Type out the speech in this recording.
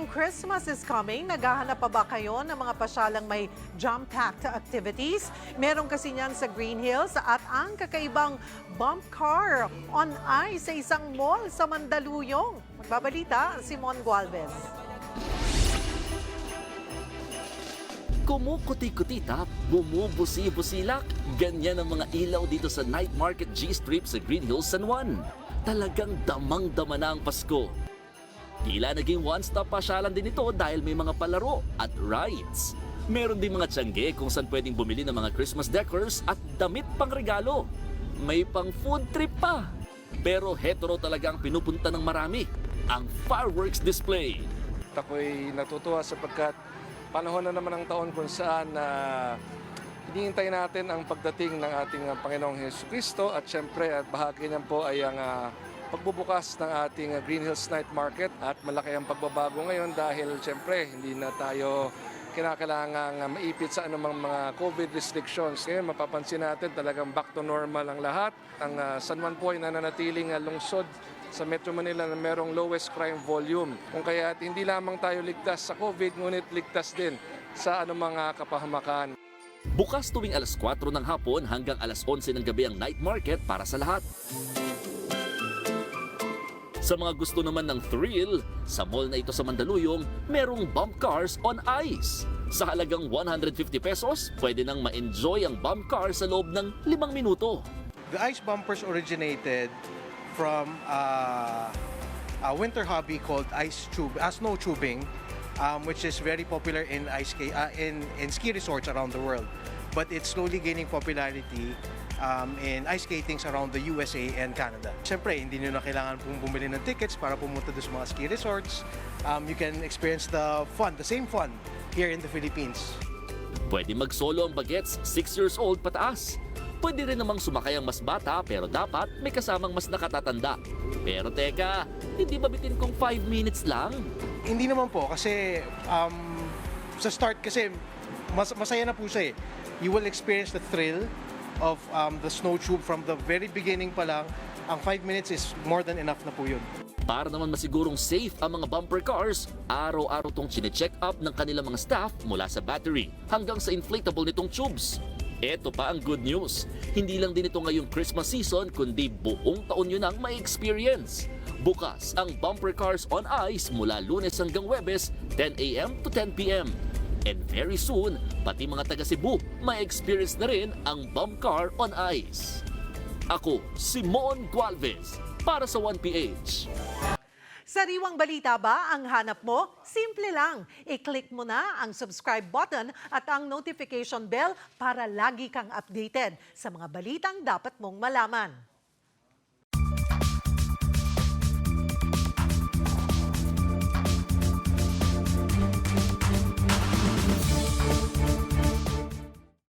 Ngayong Christmas is coming, naghahanap pa ba kayo ng mga pasyalang may jam-packed activities? Meron kasi niyan sa Green Hills at ang kakaibang bump car on ice sa isang mall sa Mandaluyong. Magbabalita, Simon Gualvez. Kumukuti-kutita, bumubusi-busilak. Ganyan ang mga ilaw dito sa Night Market G-Strip sa Green Hills, San Juan. Talagang damang-dama na ang Pasko. Tila naging one-stop pasyalan din ito dahil may mga palaro at rides. Meron din mga tiyangge kung saan pwedeng bumili ng mga Christmas decors at damit pang regalo. May pang food trip pa. Pero heto raw talaga ang pinupunta ng marami, ang fireworks display. Ako'y natutuwa sapagkat panahon na naman ang taon kung saan na hinihintay natin ang pagdating ng ating ah, Panginoong Hesus Kristo at syempre at bahagi niyan po ay ang ah, pagbubukas ng ating ah, Green Hills Night Market at malaki ang pagbabago ngayon dahil syempre hindi na tayo kinakailangan maipit sa anumang mga COVID restrictions. Ngayon mapapansin natin talagang back to normal ang lahat. Ang ah, San Juan po ay nananatiling ah, lungsod sa Metro Manila na merong lowest crime volume. Kung kaya hindi lamang tayo ligtas sa COVID, ngunit ligtas din sa anumang ah, kapahamakan. Bukas tuwing alas 4 ng hapon hanggang alas 11 ng gabi ang night market para sa lahat. Sa mga gusto naman ng thrill, sa mall na ito sa Mandaluyong, merong bump cars on ice. Sa halagang 150 pesos, pwede nang ma-enjoy ang bump car sa loob ng 5 minuto. The ice bumpers originated from uh, a winter hobby called ice tube, uh, snow tubing, um, which is very popular in ice uh, in in ski resorts around the world. But it's slowly gaining popularity um, in ice skatings around the USA and Canada. Siyempre, hindi nyo na kailangan pong bumili ng tickets para pumunta doon sa mga ski resorts. Um, you can experience the fun, the same fun here in the Philippines. Pwede mag-solo ang bagets 6 years old pataas. Pwede rin namang sumakay ang mas bata pero dapat may kasamang mas nakatatanda. Pero teka, hindi ba bitin kung 5 minutes lang? Hindi naman po kasi um, sa start kasi mas, masaya na po siya eh. You will experience the thrill of um, the snow tube from the very beginning pa lang. Ang 5 minutes is more than enough na po yun. Para naman masigurong safe ang mga bumper cars, araw-araw tong chine-check up ng kanilang mga staff mula sa battery hanggang sa inflatable nitong tubes. Ito pa ang good news. Hindi lang din ito ngayong Christmas season kundi buong taon yun ang may experience. Bukas ang bumper cars on ice mula lunes hanggang webes 10 a.m. to 10 p.m. And very soon, pati mga taga Cebu may experience na rin ang bump car on ice. Ako, Simon Gualvez, para sa 1PH. Sariwang balita ba ang hanap mo? Simple lang. I-click mo na ang subscribe button at ang notification bell para lagi kang updated sa mga balitang dapat mong malaman.